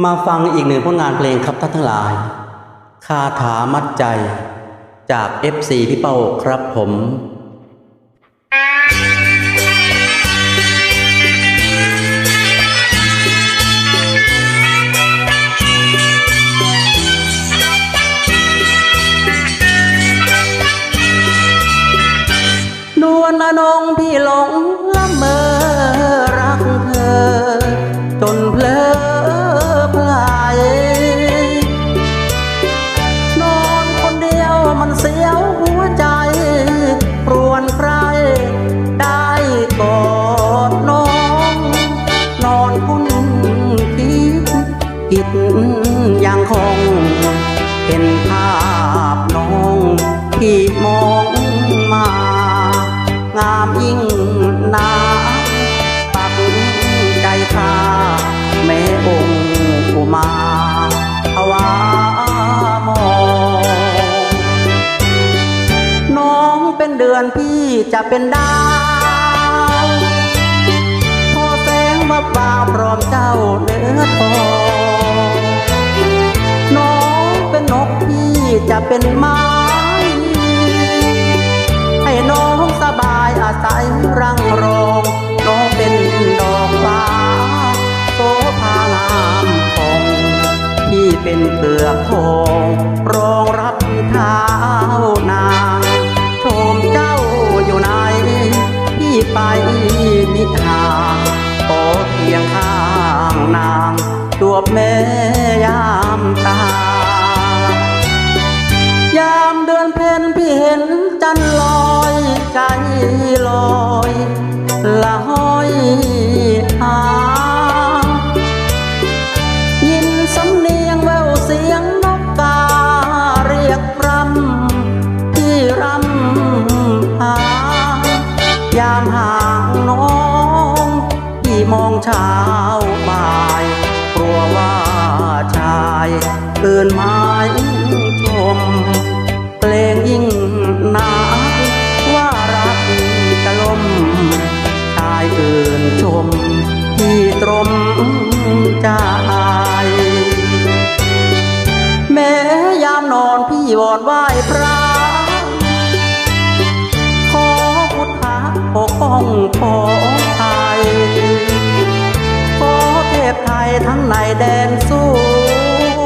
มาฟังอีกหนึ่งผลงานเพลงครับท่านทั้งหลาย คาถามัดใจจาก FC พี่เป้าครับผมนวลอนงพี่หลง ยังคงเห็นภาพน้องที่มองมา งามยิ่งนาปักใจข้าแม่องค์อุมาภาวามองน้องเป็นเดือนพี่จะเป็นดาวพอแสงมาบาพร้อมเจ้าเนื้อทอง จะเป็นไม้ให้น้องสบายอาศัยรังรองน้องเป็นดอกฟ้าโสภางามของพี่เป็นเปลือกทองรองรับเท้านางชมเจ้าอยู่ไหนพี่ไปนิทาขอเพียงข้างนางจวบแม่ยาม ลอยละห้อยหายินสำเนียงแววเสียงนกกาเรียกรำที่รำหายามห่างน้องพี่มองเช้าบ่ายกลัวว่าชายอื่นไม้ชมเพลงยิ่ง ใจ แม้ยามนอนพี่วอนไหว้พระ ขอพุทธะปกป้องของไทย ขอเทพไทยทั้งในแดนสูง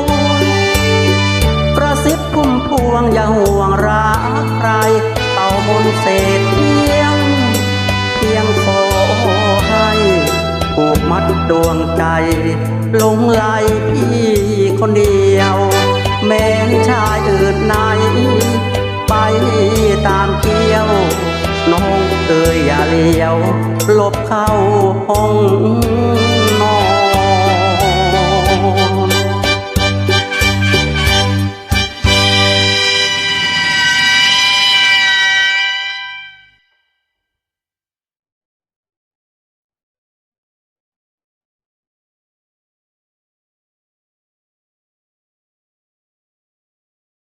กระซิบพุ่มพวงอย่าห่วงรักใครเป่ามนเศษ ลงไหลพี่คนเดียว แม้นชายอื่นไหน ไปตามเที่ยว น้องเอ๋ยอย่าเลี้ยวหลบเข้าห้อง